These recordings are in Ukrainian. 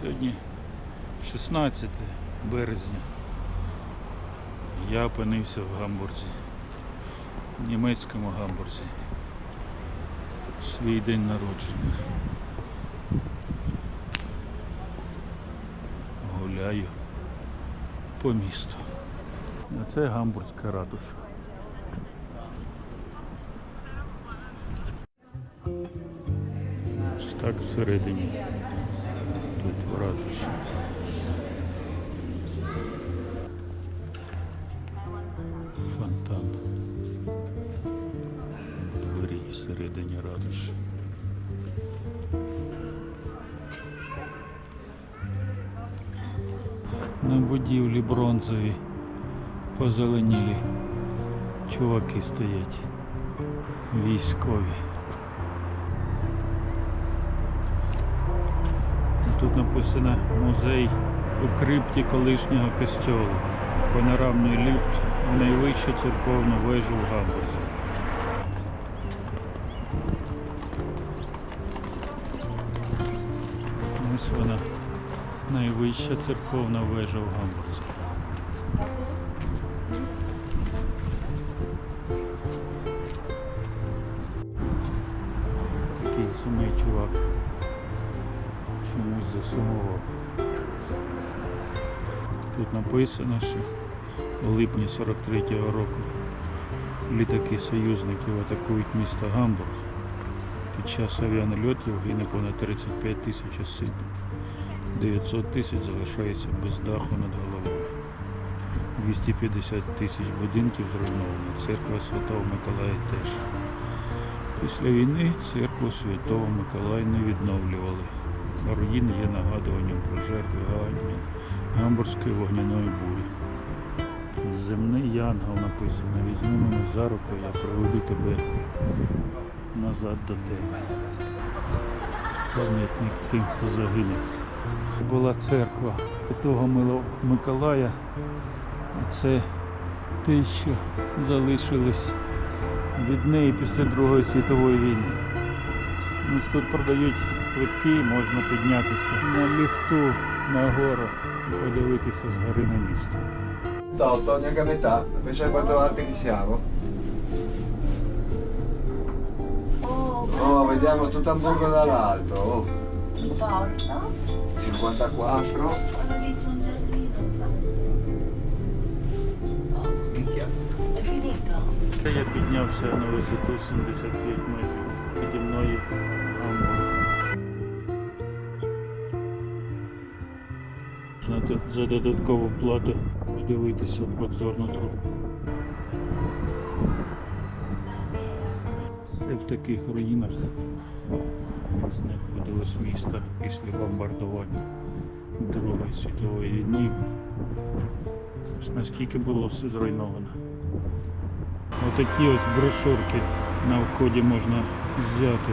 Сьогодні 16 березня. Я опинився в Гамбурзі. В німецькому Гамбурзі. Свій день народження. Гуляю по місту. А це Гамбурзька ратуша. Так всередині. Тут ратуша. Фонтан. У Дворі всередині ратуші. На будівлі бронзові позеленілі чуваки стоять. Військові. Тут написано музей у крипті колишнього костьолу. Панорамний ліфт в найвищу церковну вежу в Гамбурзі. Ось вона найвища церковна вежа в Гамбурзі. Такий сумний чувак засумував. Тут написано, що в липні 43-го року літаки союзників атакують місто Гамбург. Під час авіанальотів гине понад 35 тисяч осіб. 900 тисяч залишається без даху над головою. 250 тисяч будинків зруйновано. Церква Святого Миколая теж. Після війни церкву Святого Миколая не відновлювали. Руїни є нагадуванням про жертви Гамбурзької вогняної бурі. Земний янгол написано, візьми мене за руку, я проведу тебе назад до тебе. Пам'ятник тим, хто загинув. Це була церква Святого Миколая, це те, що залишилось від неї після Другої світової війни. Ось тут продають квитки, можна піднятися на ліфту нагору і подивитися з гори на місто. Toto, neanche a metà, pensa a quante volte che siamo. Oh, Oh, vediamo tutto Hamburgo dall'alto. Oh, Volta, 54. quando dice un giardino. Oh, Minchia. è finito? Я піднявся на висоту 75 метрів. Піді мною Можна за додаткову плату подивитися подзорну трубу. Це в таких руїнах з них видалось місто після бомбардування Другої світової війни. Наскільки було все зруйновано. Отакі ось брошурки на вході можна взяти.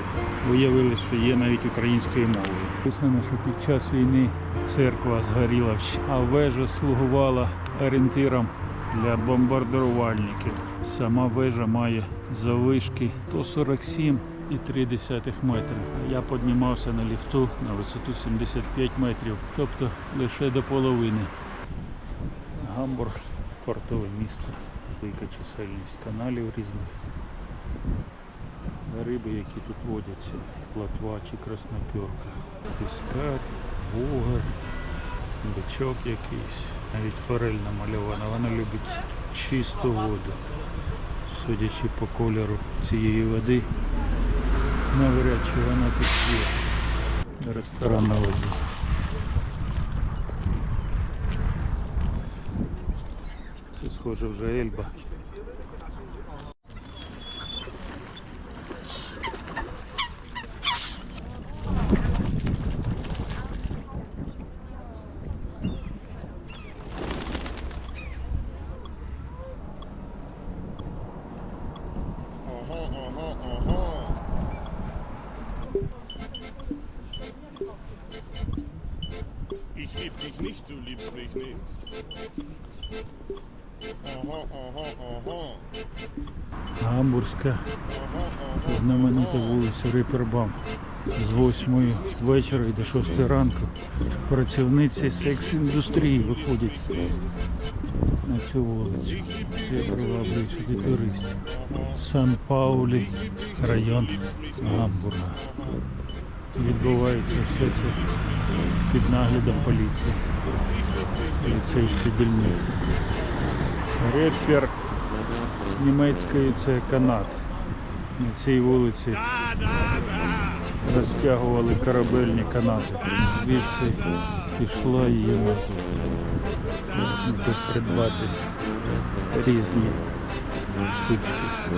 Виявилось, що є навіть українською мовою. Написано, що під час війни церква згоріла, а вежа слугувала орієнтиром для бомбардувальників. Сама вежа має завишки 147,3 метри. Я піднімався на ліфту на висоту 75 метрів, тобто лише до половини. Гамбург портове місто, велика чисельність каналів різних. Риби, які тут водяться, платва чи краснопьорка. Піскар, вугар, бичок якийсь, навіть форель намальована. Вона любить чисту воду. Судячи по кольору цієї води, навряд чи вона тут є. Ресторан на воді. Це схоже вже Ельба. Nicht, du liebst mich nicht. Aha, aha, aha. Гамбурзька знаменита вулиця Рипербам. з 8 вечора і до 6 ранку працівниці секс-індустрії виходять на цю вулицю. Це приваблює сюди туристів. Сан-Паулі, район Гамбурга. Відбувається все це під наглядом поліції. Поліцейська дільниця. Репер німецької це канат. На цій вулиці розтягували корабельні канати. Звідси пішла її назва. Придбати різні штучки.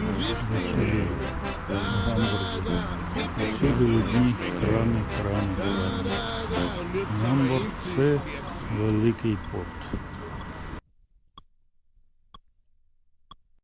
Du liebst mich nicht. Всюди одні крани, крани, крани. Гамбург це великий порт.